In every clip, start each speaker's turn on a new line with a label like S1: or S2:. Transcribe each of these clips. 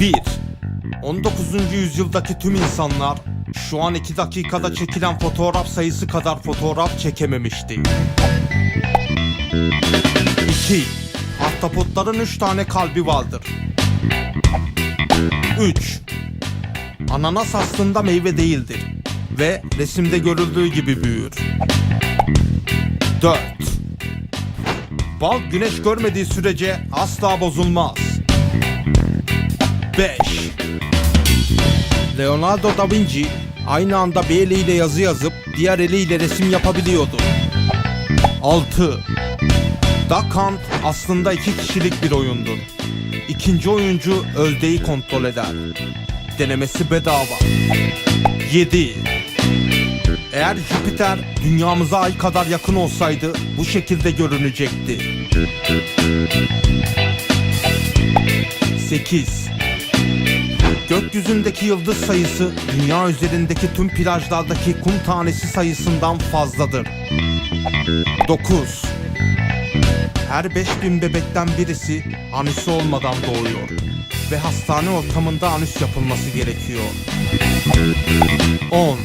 S1: Bir, 19. yüzyıldaki tüm insanlar şu an 2 dakikada çekilen fotoğraf sayısı kadar fotoğraf çekememişti. 2. Ahtapotların 3 tane kalbi vardır. 3. Ananas aslında meyve değildir ve resimde görüldüğü gibi büyür. 4. Bal güneş görmediği sürece asla bozulmaz. 5. Leonardo da Vinci aynı anda bir eliyle yazı yazıp diğer eliyle resim yapabiliyordu. 6. Duck Hunt aslında iki kişilik bir oyundur. İkinci oyuncu özdeyi kontrol eder. Denemesi bedava. 7. Eğer Jüpiter dünyamıza ay kadar yakın olsaydı bu şekilde görünecekti. 8. Gökyüzündeki yıldız sayısı dünya üzerindeki tüm plajlardaki kum tanesi sayısından fazladır. 9. Her 5000 bebekten birisi anüsü olmadan doğuyor ve hastane ortamında anüs yapılması gerekiyor. 10.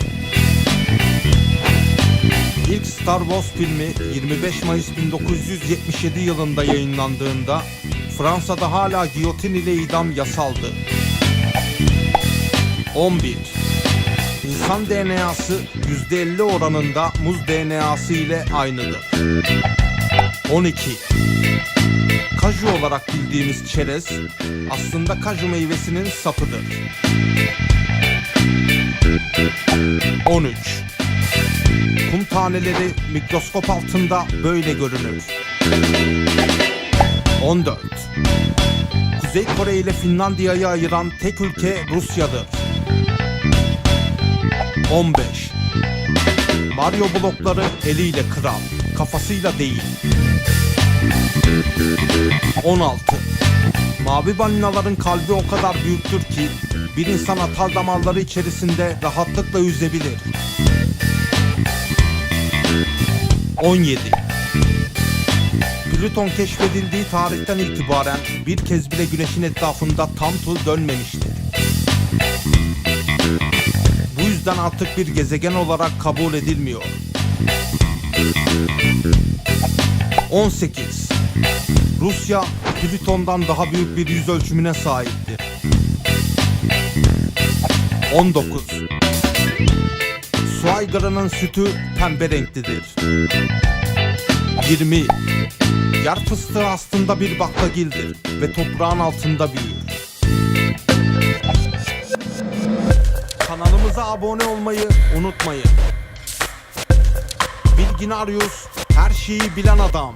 S1: Star Wars filmi 25 Mayıs 1977 yılında yayınlandığında Fransa'da hala giyotin ile idam yasaldı. 11. İnsan DNA'sı %50 oranında muz DNA'sı ile aynıdır. 12. Kaju olarak bildiğimiz çerez aslında kaju meyvesinin sapıdır. 13. Kum taneleri mikroskop altında böyle görünür. 14. Kuzey Kore ile Finlandiya'yı ayıran tek ülke Rusya'dır. 15. Mario blokları eliyle kırar, kafasıyla değil. 16. Mavi balinaların kalbi o kadar büyüktür ki bir insan atar damarları içerisinde rahatlıkla yüzebilir. 17. Plüton keşfedildiği tarihten itibaren bir kez bile güneşin etrafında tam tur dönmemiştir. Bu yüzden artık bir gezegen olarak kabul edilmiyor. 18. Rusya Plüton'dan daha büyük bir yüz ölçümüne sahiptir. 19. Su aygırının sütü pembe renklidir. 20. Yer fıstığı aslında bir baklagildir ve toprağın altında büyür. Kanalımıza abone olmayı unutmayın. Bilginarius her şeyi bilen adam.